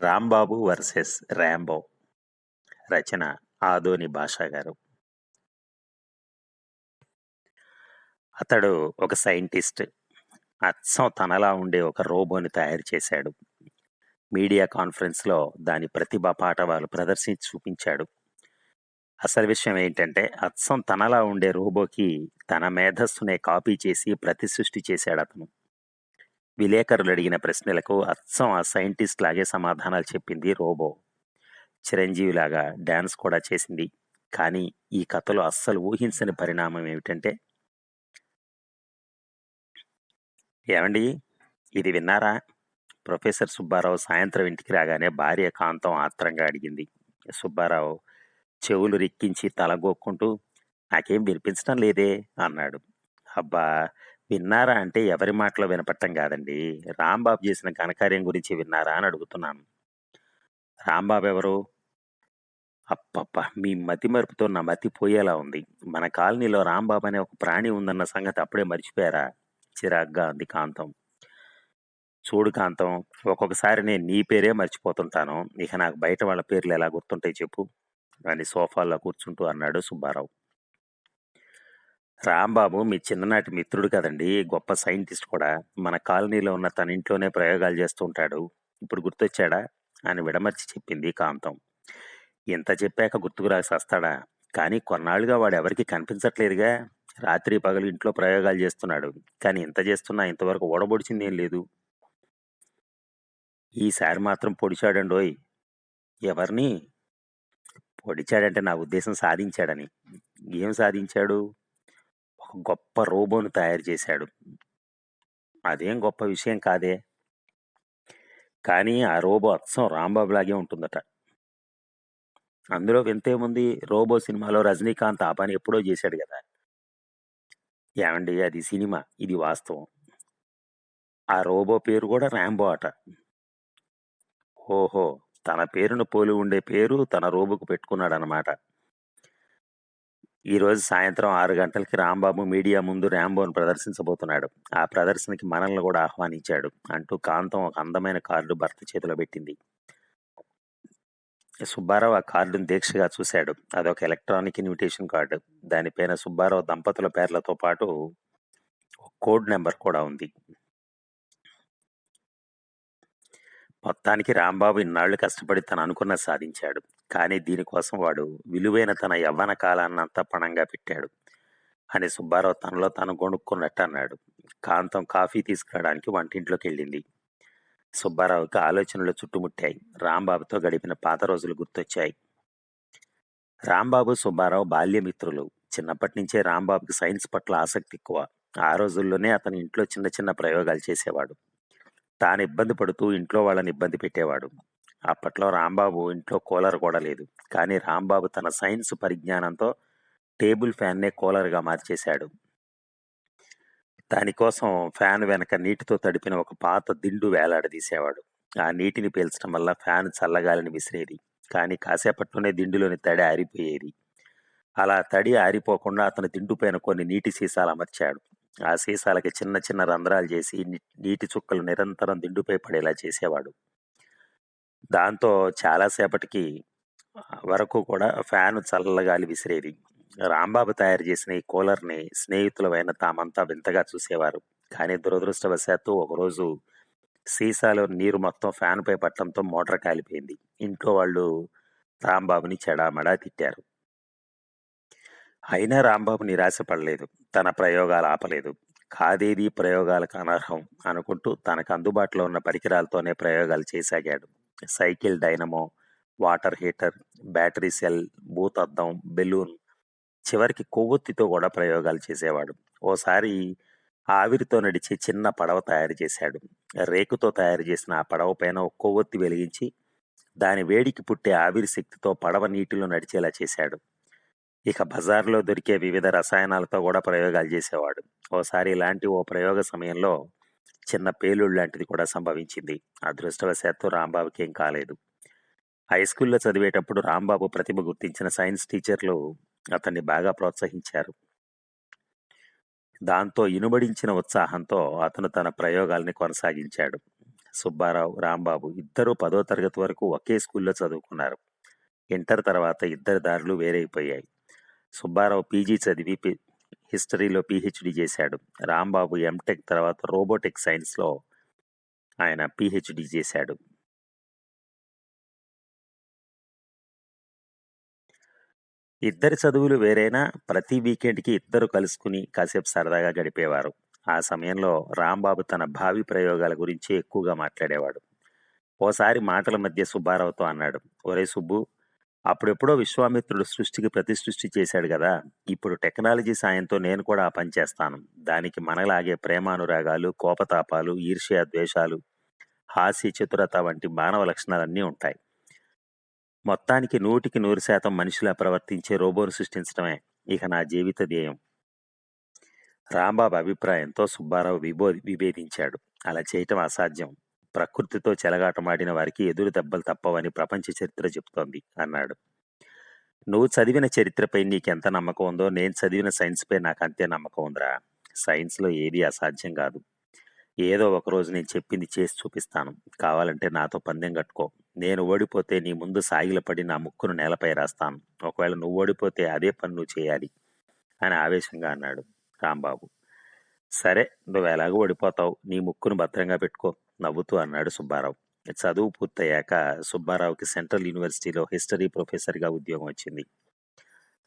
Rambabu versus Rambo రచన ఆదోని భాషా గారు. అతడు ఒక సైంటిస్ట్. అచ్చం తనలా ఉండే ఒక రోబోని తయారు చేశాడు. మీడియా కాన్ఫరెన్స్లో దాని ప్రతిభా పాఠవాలు ప్రదర్శించి చూపించాడు. అసలు విషయం ఏంటంటే అచ్చం తనలా ఉండే రోబోకి తన మేధస్సునే కాపీ చేసి ప్రతి సృష్టి చేశాడు అతను. విలేకరులు అడిగిన ప్రశ్నలకు అచ్చం ఆ సైంటిస్ట్ లాగే సమాధానాలు చెప్పింది రోబో. చిరంజీవిలాగా డ్యాన్స్ కూడా చేసింది. కానీ ఈ కథలో అస్సలు ఊహించని పరిణామం ఏమిటంటే ఏమండి? ఇది విన్నారా? ప్రొఫెసర్ సుబ్బారావు సాయంత్రం ఇంటికి రాగానే భార్య కాంతం ఆత్రంగా అడిగింది. సుబ్బారావు చెవులు రిక్కించి తలగొక్కుంటూ నాకేం వినిపించడం లేదే అన్నాడు. అబ్బా విన్నారా అంటే ఎవరి మాటలో వినపట్టం కాదండి. రాంబాబు చేసిన ఘనకార్యం గురించి విన్నారా అని అడుగుతున్నాను. రాంబాబు ఎవరు? అప్పప్ప మీ మతి మరుపుతో నా మతి పోయేలా ఉంది. మన కాలనీలో రాంబాబు అనే ఒక ప్రాణి ఉందన్న సంగతి అప్పుడే మర్చిపోయారా? చిరాగ్గా అంది కాంతం. చూడు కాంతం ఒక్కొక్కసారి నేను నీ పేరే మర్చిపోతుంటాను. ఇక నాకు బయట వాళ్ళ పేర్లు ఎలా గుర్తుంటాయి చెప్పు. అని సోఫాలో కూర్చుంటూ అన్నాడు సుబ్బారావు. రాంబాబు మీ చిన్ననాటి మిత్రుడు కదండి గొప్ప సైంటిస్ట్ కూడా. మన కాలనీలో ఉన్న తన ఇంట్లోనే ప్రయోగాలు చేస్తూ ఉంటాడు. ఇప్పుడు గుర్తొచ్చాడా? అని విడమర్చి చెప్పింది కాంతం. ఇంత చెప్పాక గుర్తుకు రాసి వస్తాడా? కానీ కొన్నాళ్ళుగా వాడు ఎవరికి కనిపించట్లేదుగా. రాత్రి పగలు ఇంట్లో ప్రయోగాలు చేస్తున్నాడు. కానీ ఇంత చేస్తున్నా ఇంతవరకు ఓడబొడిచింది ఏం లేదు. ఈసారి మాత్రం పొడిచాడండోయ్. ఎవరిని? పొడిచాడంటే నా ఉద్దేశం సాధించాడని. ఏం సాధించాడు? ఒక గొప్ప రోబోను తయారు చేశాడు. అదేం గొప్ప విషయం కాదే. కానీ ఆ రోబో అచ్చం రాంబాబు లాగే ఉంటుందట. అందులో వింతేముంది రోబో సినిమాలో రజనీకాంత్ ఆ పని ఎప్పుడో చేశాడు కదా. ఏమండి? అది సినిమా. ఇది వాస్తవం. ఆ రోబో పేరు కూడా ర్యాంబో అట. ఓహో! తన పేరును పోలి ఉండే పేరు తన రోబోకు పెట్టుకున్నాడనమాట ఈరోజు సాయంత్రం ఆరు గంటలకి రాంబాబు మీడియా ముందు ర్యాంబోను ప్రదర్శించబోతున్నాడు. ఆ ప్రదర్శనకి మనల్ని కూడా ఆహ్వానించాడు అంటూ కాంతం ఒక అందమైన కార్డు భర్త చేతిలో పెట్టింది. సుబ్బారావు ఆ కార్డును దీక్షగా చూశాడు. అదొక ఎలక్ట్రానిక్ ఇన్విటేషన్ కార్డు. దానిపైన సుబ్బారావు దంపతుల పేర్లతో పాటు కోడ్ నెంబర్ కూడా ఉంది. మొత్తానికి రాంబాబు ఇన్నాళ్ళు కష్టపడి తను అనుకున్న సాధించాడు. కానీ దీనికోసం వాడు విలువైన తన యవ్వన కాలాన్నంతా పణంగా పెట్టాడు. అని సుబ్బారావు తనలో తాను కొనుక్కున్నట్టు అన్నాడు. కాంతం కాఫీ తీసుకురావడానికి వంటింట్లోకి వెళ్ళింది. సుబ్బారావుకి ఆలోచనలు చుట్టుముట్టాయి. రాంబాబుతో గడిపిన పాత రోజులు గుర్తొచ్చాయి. రాంబాబు సుబ్బారావు బాల్యమిత్రులు. చిన్నప్పటి నుంచే రాంబాబుకి సైన్స్ పట్ల ఆసక్తి ఎక్కువ. ఆ రోజుల్లోనే అతను ఇంట్లో చిన్న చిన్న ప్రయోగాలు చేసేవాడు. తాను ఇబ్బంది పడుతూ ఇంట్లో వాళ్ళని ఇబ్బంది పెట్టేవాడు. అప్పట్లో రాంబాబు ఇంట్లో కూలర్ కూడా లేదు. కానీ రాంబాబు తన సైన్స్ పరిజ్ఞానంతో టేబుల్ ఫ్యాన్నే కూలర్గా మార్చేశాడు. దానికోసం ఫ్యాన్ వెనక నీటితో తడిపిన ఒక పాత దిండు వేలాడదీసేవాడు ఆ నీటిని పీల్చడం వల్ల ఫ్యాన్ చల్లగాలిని విసిరేది. కానీ కాసేపట్లోనే దిండులోని తడి ఆరిపోయేది. అలా తడి ఆరిపోకుండా అతను దిండుపైన కొన్ని నీటి సీసాలు అమర్చాడు. ఆ సీసాలకి చిన్న చిన్న రంధ్రాలు చేసి నీటి చుక్కలు నిరంతరం దిండుపై పడేలా చేసేవాడు. దాంతో చాలాసేపటికి వరకు కూడా ఫ్యాన్ చల్లగాలి విసిరేది. రాంబాబు తయారు చేసిన ఈ కూలర్ని స్నేహితులమైన తామంతా వింతగా చూసేవారు. కానీ దురదృష్టవశాత్తు ఒకరోజు సీసాలో నీరు మొత్తం ఫ్యాన్పై పట్టడంతో మోటార్ కాలిపోయింది. ఇంట్లో వాళ్ళు రాంబాబుని చెడామడా తిట్టారు. అయినా రాంబాబు నిరాశపడలేదు తన ప్రయోగాలు ఆపలేదు. కాదేది ప్రయోగాలకు అనర్హం అనుకుంటూ తనకు అందుబాటులో ఉన్న పరికరాలతోనే ప్రయోగాలు చేసాగాడు. Cycle dynamo water heater battery cell భూతద్దం balloon చివరికి కొవ్వొత్తితో కూడా ప్రయోగాలు చేసేవాడు. ఓసారి ఆవిరితో నడిచే చిన్న పడవ తయారు చేశాడు. రేకుతో తయారు చేసిన ఆ పడవ పైన ఒక కొవ్వొత్తి వెలిగించి దాని వేడికి పుట్టే ఆవిరి శక్తితో పడవ నీటిలో నడిచేలా చేశాడు. ఇక బజార్లో దొరికే వివిధ రసాయనాలతో కూడా ప్రయోగాలు చేసేవాడు. ఓసారి ఇలాంటి ఓ ప్రయోగ సమయంలో చిన్న పేలుడు లాంటిది కూడా సంభవించింది. అదృష్టవశాత్తు రాంబాబుకి ఏం కాలేదు. హై స్కూల్లో చదివేటప్పుడు రాంబాబు ప్రతిభ గుర్తించిన సైన్స్ టీచర్లు అతన్ని బాగా ప్రోత్సహించారు. దాంతో ఇనుబడించిన ఉత్సాహంతో అతను తన ప్రయోగాల్ని కొనసాగించాడు. సుబ్బారావు రాంబాబు ఇద్దరూ పదో తరగతి వరకు ఒకే స్కూల్లో చదువుకున్నారు. ఇంటర్ తర్వాత ఇద్దరి దారులు వేరైపోయాయి. సుబ్బారావు పీజీ చదివి పి- హిస్టరీలో పీహెచ్డీ చేశాడు. రాంబాబు ఎంటెక్ తర్వాత రోబోటిక్ సైన్స్లో ఆయన పీహెచ్డీ చేశాడు. ఇద్దరి చదువులు వేరైనా ప్రతి వీకెండ్కి ఇద్దరు కలుసుకుని కాసేపు సరదాగా గడిపేవారు. ఆ సమయంలో రాంబాబు తన భావి ప్రయోగాల గురించి ఎక్కువగా మాట్లాడేవాడు. ఓసారి మాటల మధ్య సుబ్బారావుతో అన్నాడు ఒరే సుబ్బు అప్పుడెప్పుడో విశ్వామిత్రుడు సృష్టికి ప్రతి సృష్టి చేశాడు కదా ఇప్పుడు టెక్నాలజీ సాయంతో నేను కూడా ఆ పని చేస్తాను. దానికి మనలాగే ప్రేమానురాగాలు కోపతాపాలు ఈర్ష్య ద్వేషాలు హాస్య చతురత వంటి మానవ లక్షణాలన్నీ ఉంటాయి. మొత్తానికి నూటికి నూరు శాతం మనిషిలా ప్రవర్తించే రోబోను సృష్టించడమే ఇక నా జీవిత ధ్యేయం. రాంబాబు అభిప్రాయంతో సుబ్బారావు విభో విభేదించాడు. అలా చేయటం అసాధ్యం. ప్రకృతితో చెలగాటమాడిన వారికి ఎదురు దెబ్బలు తప్పవని ప్రపంచ చరిత్ర చెబుతోంది అన్నాడు. నువ్వు చదివిన చరిత్రపై నీకెంత నమ్మకం ఉందో నేను చదివిన సైన్స్పై నాకు అంతే నమ్మకం ఉందిరా. సైన్స్లో ఏది అసాధ్యం కాదు. ఏదో ఒకరోజు నేను చెప్పింది చేసి చూపిస్తాను. కావాలంటే నాతో పందెం కట్టుకో. నేను ఓడిపోతే నీ ముందు సాగిలపడి నా ముక్కును నేలపై రాస్తాను. ఒకవేళ నువ్వు ఓడిపోతే అదే పని నువ్వు చేయాలి అని ఆవేశంగా అన్నాడు రాంబాబు. సరే నువ్వు ఎలాగో ఓడిపోతావు నీ ముక్కును భద్రంగా పెట్టుకో నవ్వుతూ అన్నాడు సుబ్బారావు. చదువు పూర్తయ్యాక సుబ్బారావుకి సెంట్రల్ యూనివర్సిటీలో హిస్టరీ ప్రొఫెసర్గా ఉద్యోగం వచ్చింది.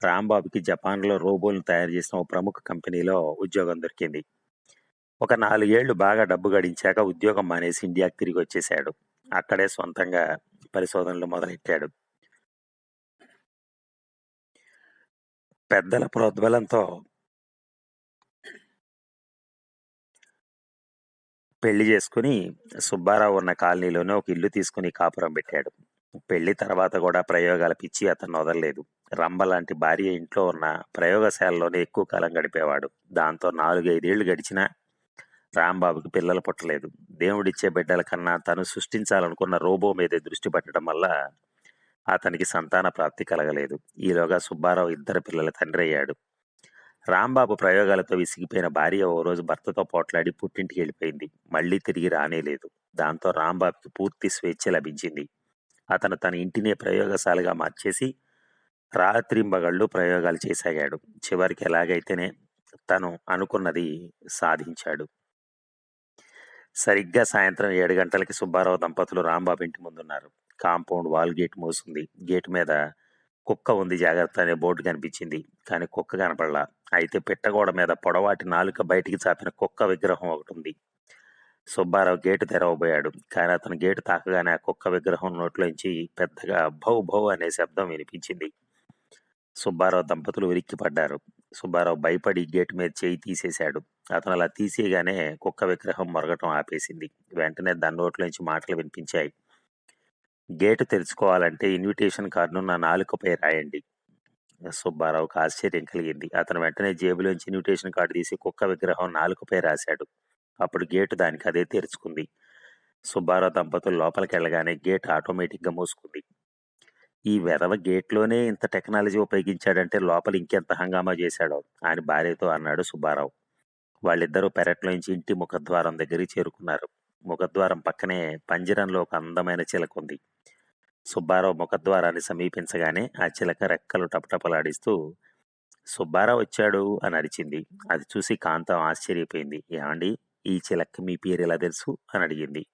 రాంబాబుకి జపాన్లో రోబోలను తయారు చేసిన ఓ ప్రముఖ కంపెనీలో ఉద్యోగం దొరికింది. ఒక నాలుగేళ్ళు బాగా డబ్బు గడించాక ఉద్యోగం మానేసి ఇండియాకి తిరిగి వచ్చేశాడు. అక్కడే సొంతంగా పరిశోధనలు మొదలెట్టాడు. పెద్దల ప్రోద్బలంతో పెళ్ళి చేసుకుని సుబ్బారావు ఉన్న కాలనీలోనే ఒక ఇల్లు తీసుకుని కాపురం పెట్టాడు. పెళ్ళి తర్వాత కూడా ప్రయోగాల పిచ్చి అతను వదలలేదు. రంభ లాంటి భార్య ఇంట్లో ఉన్న ప్రయోగశాలలోనే ఎక్కువ కాలం గడిపేవాడు. దాంతో నాలుగైదేళ్ళు గడిచినా రాంబాబుకి పిల్లలు పుట్టలేదు. దేవుడిచ్చే బిడ్డల కన్నా తను సృష్టించాలనుకున్న రోబో మీదే దృష్టి పెట్టడం వల్ల అతనికి సంతాన ప్రాప్తి కలగలేదు. ఈలోగా సుబ్బారావు ఇద్దరు పిల్లల తండ్రి అయ్యాడు. రాంబాబు ప్రయోగాలతో విసిగిపోయిన భార్య ఓ రోజు భర్తతో పోట్లాడి పుట్టింటికి వెళ్ళిపోయింది. మళ్ళీ తిరిగి రానేలేదు దాంతో రాంబాబుకి పూర్తి స్వేచ్ఛ లభించింది. అతను తన ఇంటినే ప్రయోగశాలగా మార్చేసి రాత్రింబగళ్ళు ప్రయోగాలు చేసాగాడు. చివరికి ఎలాగైతేనే తను అనుకున్నది సాధించాడు. సరిగ్గా సాయంత్రం ఏడు గంటలకి సుబ్బారావు దంపతులు రాంబాబు ఇంటి ముందున్నారు. కాంపౌండ్ వాల్ గేట్ మూసింది. గేట్ మీద కుక్క ఉంది జాగ్రత్త అనే బోర్డు కనిపించింది. కానీ కుక్క కనపడలా. అయితే పిట్టగోడ మీద పొడవాటి నాలుక బయటికి చాపిన కుక్క విగ్రహం ఒకటి ఉంది. సుబ్బారావు గేటు తెరవబోయాడు. కానీ అతను గేటు తాకగానే ఆ కుక్క విగ్రహం నోట్లోంచి పెద్దగా భౌ భౌ అనే శబ్దం వినిపించింది. సుబ్బారావు దంపతులు ఉలిక్కి పడ్డారు సుబ్బారావు భయపడి గేటు మీద చేయి తీసేశాడు. అతను అలా తీసేయగానే కుక్క విగ్రహం మొరగటం ఆపేసింది. వెంటనే దాని నోట్లోంచి మాటలు వినిపించాయి. గేటు తెరుచుకోవాలంటే ఇన్విటేషన్ కార్డును నా నాలుకపై రాయండి. సుబ్బారావుకు ఆశ్చర్యం కలిగింది. అతను వెంటనే జేబులోంచి ఇన్విటేషన్ కార్డు తీసి కుక్క విగ్రహం నాలుకపై రాశాడు. అప్పుడు గేటు దానికి అదే తెరుచుకుంది. సుబ్బారావు దంపతులు లోపలికి వెళ్ళగానే గేట్ ఆటోమేటిక్గా మూసుకుంది. ఈ వెధవ గేట్లోనే ఇంత టెక్నాలజీ ఉపయోగించాడంటే లోపల ఇంకెంత హంగామా చేశాడో? ఆయన భార్యతో అన్నాడు సుబ్బారావు. వాళ్ళిద్దరూ పెరట్లోంచి ఇంటి ముఖద్వారం దగ్గరికి చేరుకున్నారు. ముఖద్వారం పక్కనే పంజరంలో ఒక అందమైన చిలకుంది. సుబ్బారావు ముఖద్వారాన్ని సమీపించగానే ఆ చిలక రెక్కలు టపటపలాడిస్తూ సుబ్బారావు వచ్చాడు అని అరిచింది. అది చూసి కాంతం ఆశ్చర్యపోయింది. ఏమండి? ఈ చిలక మీ పేరు ఎలా తెలుసు? అని అడిగింది.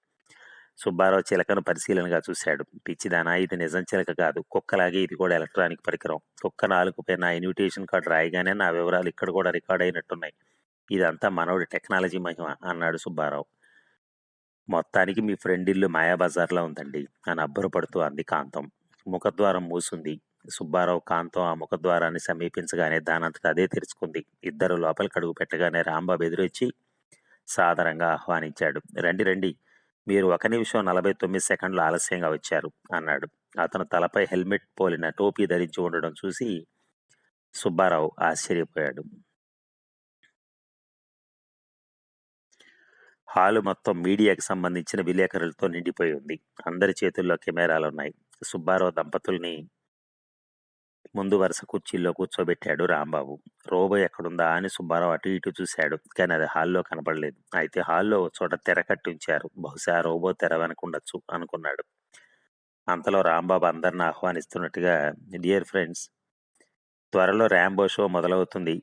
సుబ్బారావు చిలకను పరిశీలనగా చూశాడు. పిచ్చిదానా ఇది నిజం చిలక కాదు. కుక్కలాగే ఇది కూడా ఎలక్ట్రానిక్ పరికరం. కుక్క నాలుగుపై నా ఇన్విటేషన్ కార్డు రాయగానే నా వివరాలు ఇక్కడ కూడా రికార్డ్ అయినట్టున్నాయి. ఇదంతా మనోడి టెక్నాలజీ మహిమ అన్నాడు సుబ్బారావు. మొత్తానికి మీ ఫ్రెండ్ ఇల్లు మాయాబజార్లో ఉందండి. అని అబ్బురపడుతూ అంది కాంతం. ముఖద్వారం మూసుంది. సుబ్బారావు కాంతం ఆ ముఖద్వారాన్ని సమీపించగానే దానంతట అదే తెరుచుకుంది. ఇద్దరు లోపలికి అడుగు పెట్టగానే రాంబాబు ఎదురొచ్చి సాదరంగా ఆహ్వానించాడు. రండి రండి. మీరు ఒక నిమిషం నలభై తొమ్మిది సెకండ్లు ఆలస్యంగా వచ్చారు అన్నాడు. అతను తలపై హెల్మెట్ పోలిన టోపీ ధరించి ఉండడం చూసి సుబ్బారావు ఆశ్చర్యపోయాడు. హాలు మొత్తం మీడియాకి సంబంధించిన విలేకరులతో నిండిపోయి ఉంది. అందరి చేతుల్లో కెమెరాలు ఉన్నాయి సుబ్బారావు దంపతుల్ని ముందు వరుస కుర్చీల్లో కూర్చోబెట్టాడు రాంబాబు. రోబో ఎక్కడుందా అని సుబ్బారావు అటు ఇటు చూశాడు. కానీ అది హాల్లో కనపడలేదు. అయితే హాల్లో చోట తెర కట్టి ఉంచారు బహుశా రోబో తెర ఉండొచ్చు అనుకున్నాడు. అంతలో రాంబాబు అందరిని ఆహ్వానిస్తున్నట్టుగా డియర్ ఫ్రెండ్స్ త్వరలో ర్యాంబో షో మొదలవుతుంది.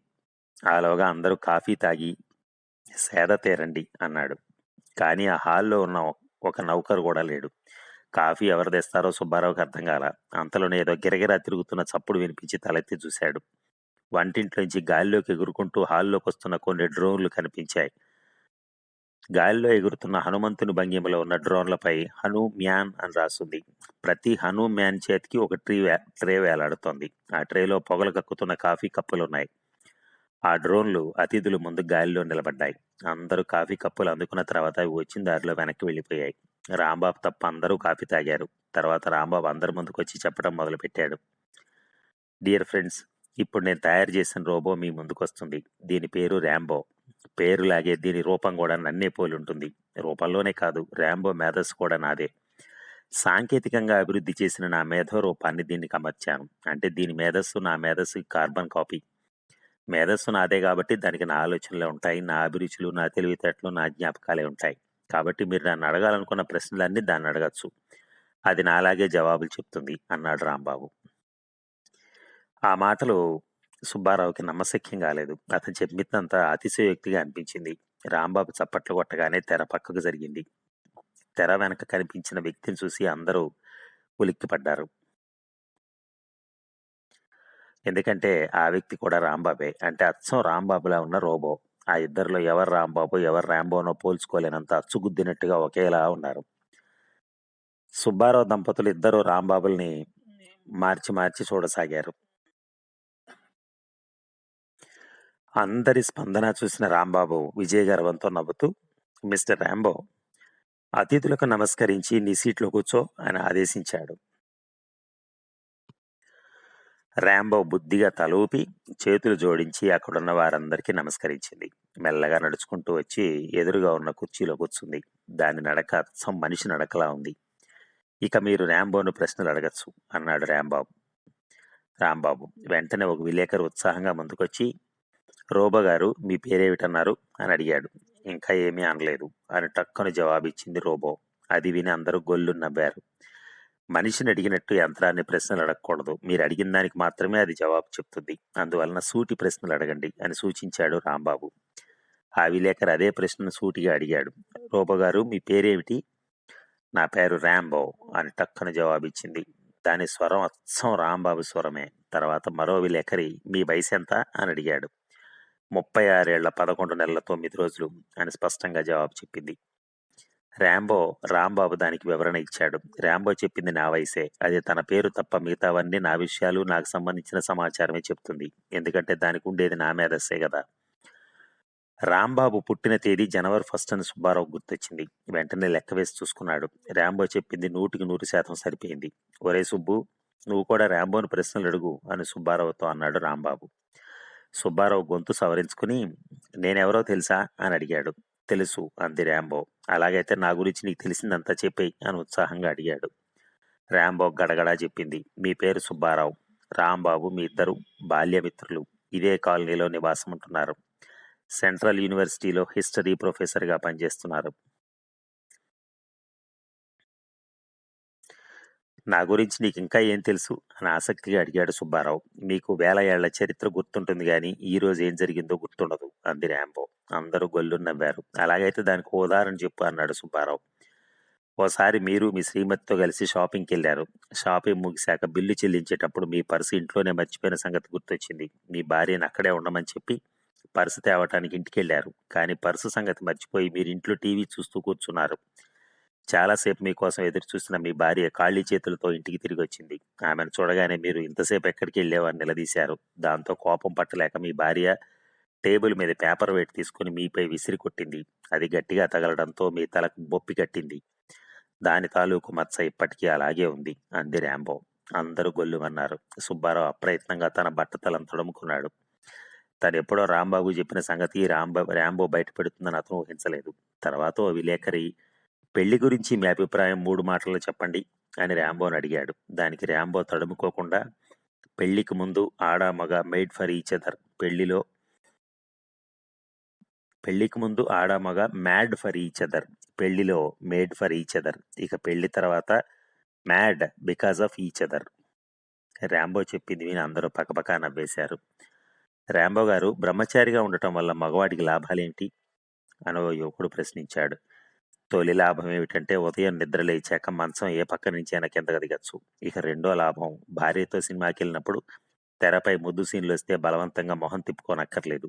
ఆలోగా అందరూ కాఫీ తాగి సేద తీరండి అన్నాడు. కానీ ఆ హాల్లో ఉన్న ఒక నౌకరు కూడా లేడు. కాఫీ ఎవరు తెస్తారో సుబ్బారావుకి అర్థం కాల. అంతలోనే ఏదో గిరగిరా తిరుగుతున్న చప్పుడు వినిపించి తలెత్తి చూశాడు. వంటింట్లోంచి గాలిలోకి ఎగురుకుంటూ హాల్లోకి వస్తున్న కొన్ని డ్రోన్లు కనిపించాయి. గాలిలో ఎగురుతున్న హనుమంతుని భంగిమలో ఉన్న డ్రోన్లపై హను మ్యాన్ అని రాస్తుంది ప్రతి హను మ్యాన్ చేతికి ఒక ట్రీ వే- ట్రే వేలాడుతోంది. ఆ ట్రేలో పొగలు కక్కుతున్న కాఫీ కప్పులున్నాయి. ఆ డ్రోన్లు అతిథులు ముందు గాలిలో నిలబడ్డాయి. అందరూ కాఫీ కప్పులు అందుకున్న తర్వాత అవి వచ్చిన దారిలో వెనక్కి వెళ్ళిపోయాయి. రాంబాబు తప్ప అందరూ కాఫీ తాగారు. తర్వాత రాంబాబు అందరి ముందుకు వచ్చి చెప్పడం మొదలుపెట్టాడు. డియర్ ఫ్రెండ్స్ ఇప్పుడు నేను తయారు చేసిన రోబో మీ ముందుకు వస్తుంది దీని పేరు ర్యాంబో పేరులాగే దీని రూపం కూడా నన్నే పోలి ఉంటుంది రూపంలోనే కాదు ర్యాంబో మేధస్సు కూడా నాదే. సాంకేతికంగా అభివృద్ధి చేసిన నా మేధో రూపాన్ని దీనికి అమర్చాను. అంటే దీని మేధస్సు నా మేధస్సు కార్బన్ కాపీ. మేధస్సు నాదే కాబట్టి దానికి నా ఆలోచనలే ఉంటాయి నా అభిరుచులు నా తెలివితేటలు నా జ్ఞాపకాలే ఉంటాయి. కాబట్టి మీరు నన్ను అడగాలనుకున్న ప్రశ్నలన్నీ దాన్ని అడగచ్చు. అది నాలాగే జవాబులు చెప్తుంది అన్నాడు రాంబాబు. ఆ మాటలు సుబ్బారావుకి నమ్మశక్యం కాలేదు. అతను చెప్పినంత అతిశయోక్తిగా అనిపించింది. రాంబాబు చప్పట్లు కొట్టగానే తెర పక్కకు జరిగింది. తెర వెనక కనిపించిన వ్యక్తిని చూసి అందరూ ఉలిక్కిపడ్డారు. ఎందుకంటే ఆ వ్యక్తి కూడా రాంబాబే. అంటే అచ్చం రాంబాబులా ఉన్న రోబో. ఆ ఇద్దరిలో ఎవరు రాంబాబు ఎవరు రాంబోనో పోల్చుకోలేనంత అచ్చుగుద్దినట్టుగా ఒకేలా ఉన్నారు. సుబ్బారావు దంపతులు ఇద్దరు రాంబాబుల్ని మార్చి మార్చి చూడసాగారు. అందరి స్పందన చూసిన రాంబాబు విజయ గర్వంతో నవ్వుతూ మిస్టర్ రాంబో అతిథులకు నమస్కరించి నీ సీట్లో కూర్చో అని ఆదేశించాడు. ర్యాంబో బుద్ధిగా తలూపి చేతులు జోడించి అక్కడున్న వారందరికీ నమస్కరించింది. మెల్లగా నడుచుకుంటూ వచ్చి ఎదురుగా ఉన్న కుర్చీలో కూర్చుంది. దాని నడక అచ్చం మనిషి నడకలా ఉంది. ఇక మీరు ర్యాంబోను ప్రశ్నలు అడగచ్చు అన్నాడు రాంబాబు. రాంబాబు వెంటనే ఒక విలేకరు ఉత్సాహంగా ముందుకొచ్చి రోబో గారు మీ పేరేమిటన్నారు? అని అడిగాడు. ఇంకా ఏమీ అనలేదు అని టక్కున జవాబిచ్చింది రోబో. అది విని అందరూ గొల్లు నవ్వారు. మనిషిని అడిగినట్టు యంత్రాన్ని ప్రశ్నలు అడగకూడదు మీరు అడిగిన దానికి మాత్రమే అది జవాబు చెప్తుంది. అందువలన సూటి ప్రశ్నలు అడగండి అని సూచించాడు రాంబాబు. ఆ విలేకరు అదే ప్రశ్నను సూటిగా అడిగాడు. రోబో గారు మీ పేరేమిటి? నా పేరు రాంబో అని టక్కున జవాబిచ్చింది. దాని స్వరం అచ్చం రాంబాబు స్వరమే. తర్వాత మరో విలేకరి మీ వయసు ఎంత అని అడిగాడు. ముప్పై ఆరేళ్ళ పదకొండు నెలల తొమ్మిది రోజులు అని స్పష్టంగా జవాబు చెప్పింది. ర్యాంబో రాంబాబు దానికి వివరణ ఇచ్చాడు. ర్యాంబో చెప్పింది నా వయసే. అది తన పేరు తప్ప మిగతావన్నీ నా విషయాలు నాకు సంబంధించిన సమాచారమే చెప్తుంది. ఎందుకంటే దానికి ఉండేది నా మేధస్సే కదా. రాంబాబు పుట్టిన తేదీ జనవరి ఫస్ట్ అని సుబ్బారావు గుర్తొచ్చింది. వెంటనే లెక్క వేసి చూసుకున్నాడు. ర్యాంబో చెప్పింది నూటికి నూరు శాతం సరిపోయింది. ఒరే సుబ్బు నువ్వు కూడా రాంబోని ప్రశ్నలు అడుగు అని సుబ్బారావుతో అన్నాడు రాంబాబు. సుబ్బారావు గొంతు సవరించుకుని నేనెవరో తెలుసా? అని అడిగాడు. తెలుసు అంది ర్యాంబో అలాగైతే నా గురించి నీకు తెలిసిందంతా చెప్పేయి అని ఉత్సాహంగా అడిగాడు. ర్యాంబో గడగడా చెప్పింది. మీ పేరు సుబ్బారావు. రాంబాబు మీ ఇద్దరు బాల్యమిత్రులు. ఇదే కాలనీలో నివాసం ఉంటున్నారు సెంట్రల్ యూనివర్సిటీలో హిస్టరీ ప్రొఫెసర్గా పనిచేస్తున్నారు. నా గురించి నీకు ఇంకా ఏం తెలుసు? అని ఆసక్తిగా అడిగాడు సుబ్బారావు. మీకు వేల ఏళ్ళ చరిత్ర గుర్తుంటుంది కానీ ఈ రోజు ఏం జరిగిందో గుర్తుండదు అంది రాంబో. అందరూ గొల్లు నవ్వారు. అలాగైతే దానికి ఉదాహరణ చెప్పు అన్నాడు సుబ్బారావు. ఓసారి మీరు మీ శ్రీమతితో కలిసి షాపింగ్కి వెళ్ళారు. షాపింగ్ ముగిశాక బిల్లు చెల్లించేటప్పుడు మీ పర్సు ఇంట్లోనే మర్చిపోయిన సంగతి గుర్తొచ్చింది. మీ భార్యను అక్కడే ఉండమని చెప్పి పర్సు తేవటానికి ఇంటికి వెళ్ళారు కానీ పర్సు సంగతి మర్చిపోయి మీరు ఇంట్లో టీవీ చూస్తూ కూర్చున్నారు. చాలాసేపు మీకోసం ఎదురు చూసిన మీ భార్య ఖాళీ చేతులతో ఇంటికి తిరిగి వచ్చింది. ఆమెను చూడగానే మీరు ఇంతసేపు ఎక్కడికి వెళ్ళేవారు నిలదీశారు. దాంతో కోపం పట్టలేక మీ భార్య టేబుల్ మీద పేపర్ వెయిట్ తీసుకుని మీపై విసిరి కొట్టింది. అది గట్టిగా తగలడంతో మీ తలకు బొప్పి కట్టింది. దాని తాలూకు మచ్చ ఇప్పటికీ అలాగే ఉంది అంది రాంబో. అందరూ గొల్లుమన్నారు. సుబ్బారావు అప్రయత్నంగా తన బట్టతలం తడుముకున్నాడు. తను ఎప్పుడో రాంబాబు చెప్పిన సంగతి రాంబా రాంబో బయట పెడుతుందని అతను ఊహించలేదు. తర్వాత ఓ విలేకరి పెళ్ళి గురించి మీ అభిప్రాయం మూడు మాటల్లో చెప్పండి అని ర్యాంబోని అడిగాడు. దానికి ర్యాంబో తడుముకోకుండా పెళ్ళికి ముందు ఆడ మగ మేడ్ ఫర్ ఈచ్ అదర్ పెళ్ళిలో పెళ్ళికి ముందు ఆడ మగ మ్యాడ్ ఫర్ ఈచ్ అదర్ పెళ్ళిలో మేడ్ ఫర్ ఈచ్ అదర్ ఇక పెళ్ళి తర్వాత mad because of each other Rambo చెప్పింది విని అందరూ పక్కపక్క నవ్వేశారు. ర్యాంబో గారు బ్రహ్మచారిగా ఉండటం వల్ల మగవాడికి లాభాలేంటి? అని యువకుడు ప్రశ్నించాడు. తొలి లాభం ఏమిటంటే ఉదయం నిద్ర లేచాక మంచం ఏ పక్క నుంచి అయినా కిందకు దిగచ్చు. ఇక రెండో లాభం భార్యతో సినిమాకి వెళ్ళినప్పుడు తెరపై ముద్దు సీన్లు వస్తే బలవంతంగా మొహం తిప్పుకోనక్కర్లేదు.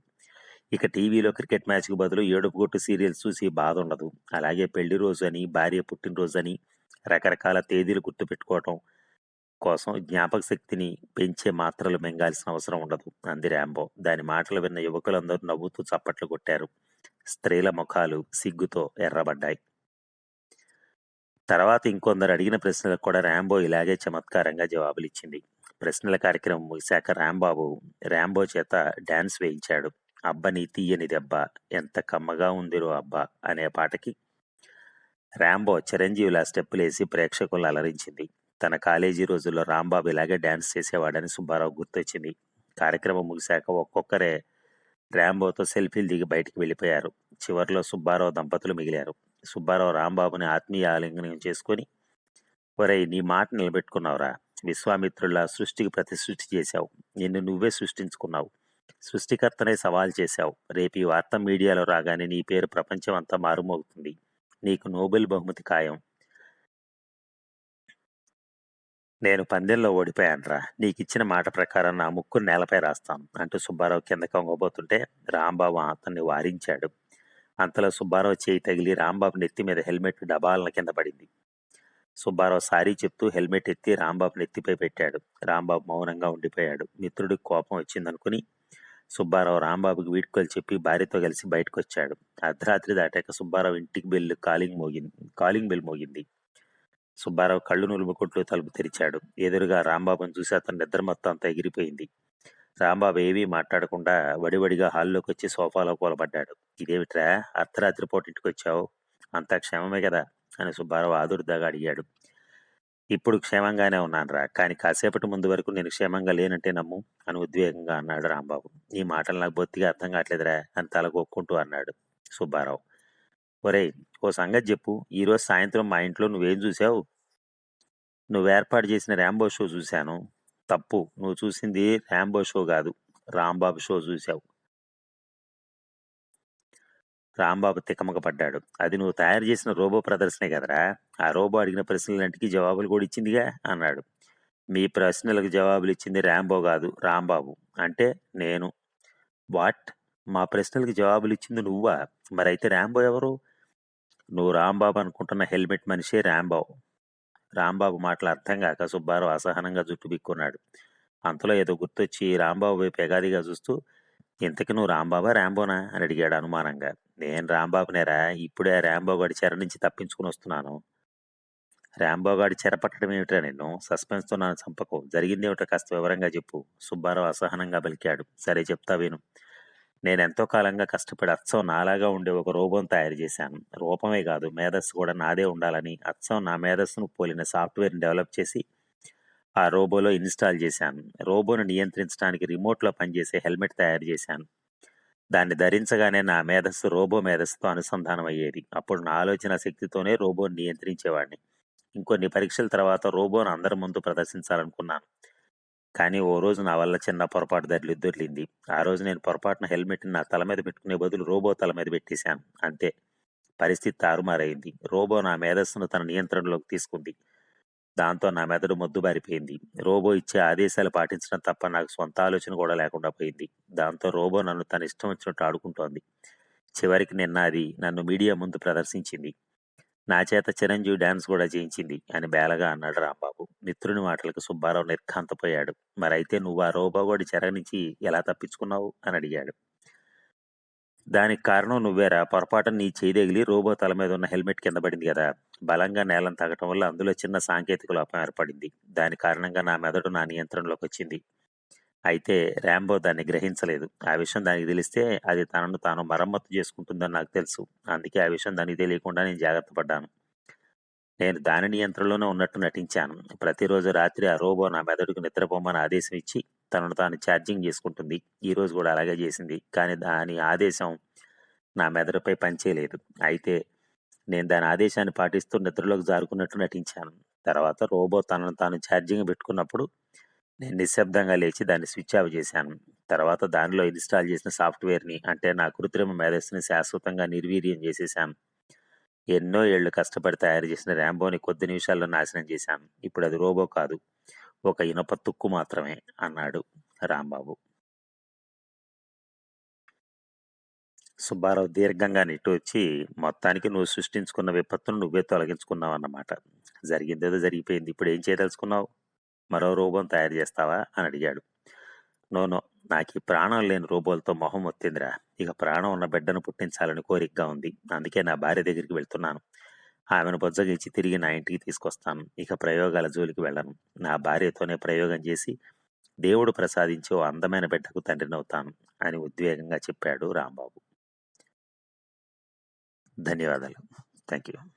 ఇక టీవీలో క్రికెట్ మ్యాచ్కి బదులు ఏడుపు కొట్టు సీరియల్స్ చూసి బాధ ఉండదు అలాగే పెళ్ళి రోజు అని భార్య పుట్టినరోజు అని రకరకాల తేదీలు గుర్తుపెట్టుకోవటం కోసం జ్ఞాపక శక్తిని పెంచే మాత్రలు మింగాల్సిన అవసరం ఉండదు. అంది ర్యాంబో దాని మాటలు విన్న యువకులందరూ నవ్వుతూ చప్పట్లు కొట్టారు. స్త్రీల ముఖాలు సిగ్గుతో ఎర్రబడ్డాయి. తర్వాత ఇంకొందరు అడిగిన ప్రశ్నలకు కూడా ర్యాంబో ఇలాగే చమత్కారంగా జవాబులిచ్చింది. ప్రశ్నల కార్యక్రమం ముగిశాక రాంబాబు ర్యాంబో చేత డ్యాన్స్ వేయించాడు. అబ్బని తీయని దెబ్బ ఎంత కమ్మగా ఉందిరో అబ్బా అనే పాటకి ర్యాంబో చిరంజీవిలా స్టెప్పులేసి ప్రేక్షకులను అలరించింది. తన కాలేజీ రోజుల్లో రాంబాబు ఇలాగే డాన్స్ చేసేవాడని సుబ్బారావు గుర్తొచ్చింది. కార్యక్రమం ముగిశాక ఒక్కొక్కరే ర్యాంబోతో సెల్ఫీలు దిగి బయటికి వెళ్ళిపోయారు. చివరిలో సుబ్బారావు దంపతులు మిగిలారు. సుబ్బారావు రాంబాబుని ఆత్మీయ ఆలింగనం చేసుకొని ఒరేయ్ నీ మాట నిలబెట్టుకున్నావురా. విశ్వామిత్రుల సృష్టికి ప్రతి సృష్టి చేశావు. నిన్ను నువ్వే సృష్టించుకున్నావు. సృష్టికర్తనే సవాల్ చేశావు. రేపు ఈ వార్త మీడియాలో రాగానే నీ పేరు ప్రపంచం అంతా మారుమవుతుంది నీకు నోబెల్ బహుమతి ఖాయం. నేను పందెంలో ఓడిపోయానురా. నీకు ఇచ్చిన మాట ప్రకారం నా ముక్కు నేలపై రాస్తాను అంటూ సుబ్బారావు కిందకి వంగబోతుంటే రాంబాబు అతన్ని వారించాడు. అంతలో సుబ్బారావు చేయి తగిలి రాంబాబు నెత్తి మీద హెల్మెట్ డబాలన కింద పడింది. సుబ్బారావు సారీ చెప్తూ హెల్మెట్ ఎత్తి రాంబాబు నెత్తిపై పెట్టాడు. రాంబాబు మౌనంగా ఉండిపోయాడు. మిత్రుడికి కోపం వచ్చిందనుకుని సుబ్బారావు రాంబాబుకి వీడ్కోలు చెప్పి భార్యతో కలిసి బయటకు వచ్చాడు అర్ధరాత్రి దాటాక సుబ్బారావు ఇంటికి బెల్ కాలింగ్ మోగింది కాలింగ్ బెల్ మోగింది. సుబ్బారావు కళ్ళు నులుముకుంటూ తలుపు తెరిచాడు. ఎదురుగా రాంబాబుని చూసి అతని నిద్ర మొత్తం అంతా ఎగిరిపోయింది. రాంబాబు ఏమీ మాట్లాడకుండా వడివడిగా హాల్లోకి వచ్చి సోఫాలో కూలబడ్డాడు. ఇదేమిట్రా? అర్ధరాత్రి పూట ఇంటికి వచ్చావు? అంతా క్షేమమే కదా? అని సుబ్బారావు ఆదుర్దాగా అడిగాడు. ఇప్పుడు క్షేమంగానే ఉన్నానురా. కానీ కాసేపటి ముందు వరకు నేను క్షేమంగా లేనంటే నమ్ము అని ఉద్వేగంగా అన్నాడు రాంబాబు. ఈ మాటలు నాకు బొత్తిగా అర్థం కావట్లేదురా అని తలగొక్కుంటూ అన్నాడు సుబ్బారావు. ఒరేయ్ ఓ సంగతి చెప్పు. ఈరోజు సాయంత్రం మా ఇంట్లో నువ్వేం చూసావు? నువ్వు ఏర్పాటు చేసిన ర్యాంబో షో చూశాను. తప్పు. నువ్వు చూసింది ర్యాంబో షో కాదు. రాంబాబు షో చూసావు రాంబాబు తికమక పడ్డాడు. అది నువ్వు తయారు చేసిన రోబో ప్రదర్శనే కదరా? ఆ రోబో అడిగిన ప్రశ్నలన్నిటికీ జవాబులు కూడా ఇచ్చిందిగా? అన్నాడు. మీ ప్రశ్నలకు జవాబులు ఇచ్చింది ర్యాంబో కాదు రాంబాబు. అంటే నేను. వాట్? మా ప్రశ్నలకు జవాబులు ఇచ్చింది నువ్వా? మరైతే రాంబో ఎవరు? నువ్వు రాంబాబు అనుకుంటున్న హెల్మెట్ మనిషే రాంబాబు. రాంబాబు మాటలు అర్థం కాక సుబ్బారావు అసహనంగా జుట్టు బిక్కున్నాడు. అంతలో ఏదో గుర్తొచ్చి రాంబాబు వైపు ఎగాదిగా చూస్తూ ఇంతకి నువ్వు రాంబాబా రాంబోనా? అని అడిగాడు అనుమానంగా. నేను రాంబాబునేరా? ఇప్పుడే ఆ రాంబో చెర నుంచి తప్పించుకుని వస్తున్నాను. రాంబాబు గాడి చెర పట్టడం ఏమిట్రా నిన్ను? సస్పెన్స్తో నన్ను చంపకు. జరిగింది ఏమిటో కాస్త వివరంగా చెప్పు. సుబ్బారావు అసహనంగా పలికాడు. సరే చెప్తా విను. నేను ఎంతో కాలంగా కష్టపడి అచ్చం నాలాగా ఉండే ఒక రూపం తయారు చేశాను. రూపమే కాదు మేధస్సు కూడా నాదే ఉండాలని అచ్చం నా మేధస్సును పోలిన సాఫ్ట్వేర్ని డెవలప్ చేసి ఆ రోబోలో ఇన్స్టాల్ చేశాను. రోబోను నియంత్రించడానికి రిమోట్లో పనిచేసే హెల్మెట్ తయారు చేశాను. దాన్ని ధరించగానే నా మేధస్సు రోబో మేధస్సుతో అనుసంధానం అయ్యేది. అప్పుడు నా ఆలోచన శక్తితోనే రోబోని నియంత్రించేవాడిని. ఇంకొన్ని పరీక్షల తర్వాత రోబోను అందరి ముందు ప్రదర్శించాలనుకున్నాను. కానీ ఓ రోజు నా వల్ల చిన్న పొరపాటు దొర్లి దొర్లింది ఆ రోజు నేను పొరపాటున హెల్మెట్ని నా తల మీద పెట్టుకునే బదులు రోబో తల మీద పెట్టేశాను. అంతే పరిస్థితి తారుమారైంది. రోబో నా మేధస్సును తన నియంత్రణలోకి తీసుకుంది. దాంతో నా మెదడు మొద్దుబారిపోయింది. రోబో ఇచ్చే ఆదేశాలు పాటించడం తప్ప నాకు సొంత ఆలోచన కూడా లేకుండా పోయింది. దాంతో రోబో నన్ను తన ఇష్టం వచ్చినట్టు ఆడుకుంటోంది. చివరికి నిన్న అది నన్ను మీడియా ముందు ప్రదర్శించింది. నా చేత చిరంజీవి డాన్స్ కూడా చేయించింది అని బేలగా అన్నాడు రాంబాబు. మిత్రుని మాటలకు సుబ్బారావు నిర్ఘాంతపోయాడు. మరైతే నువ్వు ఆ రోబోగోడి చెర నుంచి ఎలా తప్పించుకున్నావు? అని అడిగాడు. దానికి కారణం నువ్వేరా? పొరపాటు నీ చేయదగిలి రోబో తల మీద ఉన్న హెల్మెట్ కింద పడింది కదా? బలంగా నేలను తగ్గటం వల్ల అందులో చిన్న సాంకేతిక లోపం ఏర్పడింది. దాని కారణంగా నా మెదడు నా నియంత్రణలోకి వచ్చింది. అయితే ర్యాంబో దాన్ని గ్రహించలేదు. ఆ విషయం దానికి తెలిస్తే అది తనను తాను మరమ్మతు చేసుకుంటుందని నాకు తెలుసు. అందుకే ఆ విషయం దానికి తెలియకుండా నేను జాగ్రత్త పడ్డాను. నేను దాని నియంత్రణలోనే ఉన్నట్టు నటించాను. ప్రతిరోజు రాత్రి ఆ రోబో నా మెదడుకు నిద్రపోమని ఆదేశం ఇచ్చి తనను తాను ఛార్జింగ్ చేసుకుంటుంది. ఈరోజు కూడా అలాగే చేసింది. కానీ దాని ఆదేశం నా మెదడుపై పనిచేయలేదు. అయితే నేను దాని ఆదేశాన్ని పాటిస్తూ నిద్రలోకి జారుకున్నట్టు నటించాను. తర్వాత రోబో తనను తాను ఛార్జింగ్ పెట్టుకున్నప్పుడు నేను నిశ్శబ్దంగా లేచి దాన్ని స్విచ్ ఆఫ్ చేశాను. తర్వాత దానిలో ఇన్స్టాల్ చేసిన సాఫ్ట్వేర్ని అంటే నా కృత్రిమ మేధస్సుని శాశ్వతంగా నిర్వీర్యం చేసేసాను ఎన్నో ఏళ్ళు కష్టపడి తయారు చేసిన ర్యాంబోని కొద్ది నిమిషాల్లో నాశనం చేశాను. ఇప్పుడు అది రోబో కాదు ఒక ఇనప తుక్కు మాత్రమే అన్నాడు రాంబాబు. సుబ్బారావు దీర్ఘంగా నిట్టూర్చి మొత్తానికి నువ్వు సృష్టించుకున్న విపత్తును నువ్వే తొలగించుకున్నావు అన్నమాట జరిగిందేదో జరిగిపోయింది. ఇప్పుడు ఏం చేయదలుచుకున్నావు? మరో రోబోని తయారు చేస్తావా? అని అడిగాడు. నోనో నాకు ఈ ప్రాణం లేని రోబోలతో మొహం వచ్చిందిరా ఇక ప్రాణం ఉన్న బిడ్డను పుట్టించాలని కోరికగా ఉంది. అందుకే నా భార్య దగ్గరికి వెళ్తున్నాను. ఆమెను బొజ్జగించి తిరిగి నా ఇంటికి తీసుకొస్తాను. ఇక ప్రయోగాల జోలికి వెళ్ళను. నా భార్యతోనే ప్రయోగం చేసి దేవుడు ప్రసాదించి ఓ అందమైన బిడ్డకు తండ్రినవుతాను అని ఉద్వేగంగా చెప్పాడు రాంబాబు. ధన్యవాదాలు. Thank you